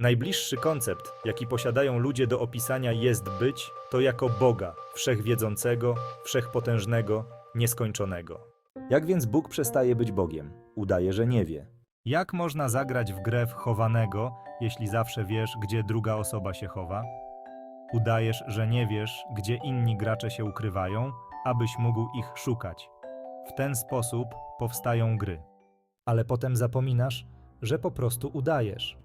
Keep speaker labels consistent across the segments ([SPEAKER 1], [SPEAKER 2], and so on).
[SPEAKER 1] Najbliższy koncept, jaki posiadają ludzie do opisania jest być, to jako Boga, wszechwiedzącego, wszechpotężnego, nieskończonego. Jak więc Bóg przestaje być Bogiem? Udaje, że nie wie. Jak można zagrać w grę w chowanego, jeśli zawsze wiesz, gdzie druga osoba się chowa? Udajesz, że nie wiesz, gdzie inni gracze się ukrywają, abyś mógł ich szukać. W ten sposób powstają gry. Ale potem zapominasz, że po prostu udajesz.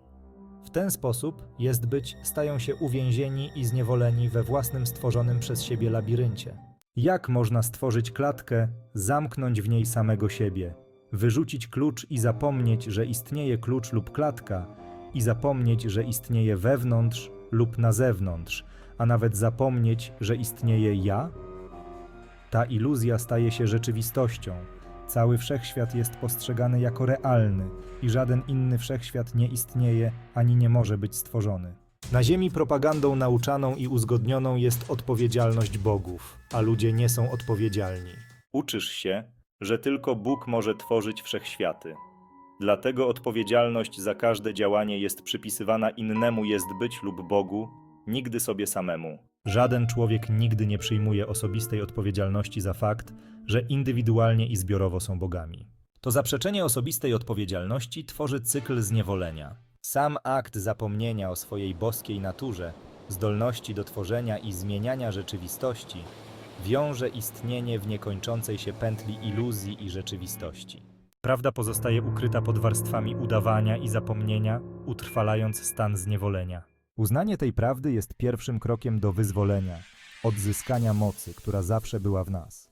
[SPEAKER 1] W ten sposób jest być stają się uwięzieni i zniewoleni we własnym stworzonym przez siebie labiryncie. Jak można stworzyć klatkę, zamknąć w niej samego siebie, wyrzucić klucz i zapomnieć, że istnieje klucz lub klatka, i zapomnieć, że istnieje wewnątrz lub na zewnątrz, a nawet zapomnieć, że istnieje ja? Ta iluzja staje się rzeczywistością. Cały wszechświat jest postrzegany jako realny i żaden inny wszechświat nie istnieje ani nie może być stworzony. Na Ziemi propagandą nauczaną i uzgodnioną jest odpowiedzialność bogów, a ludzie nie są odpowiedzialni. Uczysz się, że tylko Bóg może tworzyć wszechświaty. Dlatego odpowiedzialność za każde działanie jest przypisywana innemu jest być lub Bogu, nigdy sobie samemu. Żaden człowiek nigdy nie przyjmuje osobistej odpowiedzialności za fakt, że indywidualnie i zbiorowo są bogami. To zaprzeczenie osobistej odpowiedzialności tworzy cykl zniewolenia. Sam akt zapomnienia o swojej boskiej naturze, zdolności do tworzenia i zmieniania rzeczywistości, wiąże istnienie w niekończącej się pętli iluzji i rzeczywistości. Prawda pozostaje ukryta pod warstwami udawania i zapomnienia, utrwalając stan zniewolenia. Uznanie tej prawdy jest pierwszym krokiem do wyzwolenia, odzyskania mocy, która zawsze była w nas.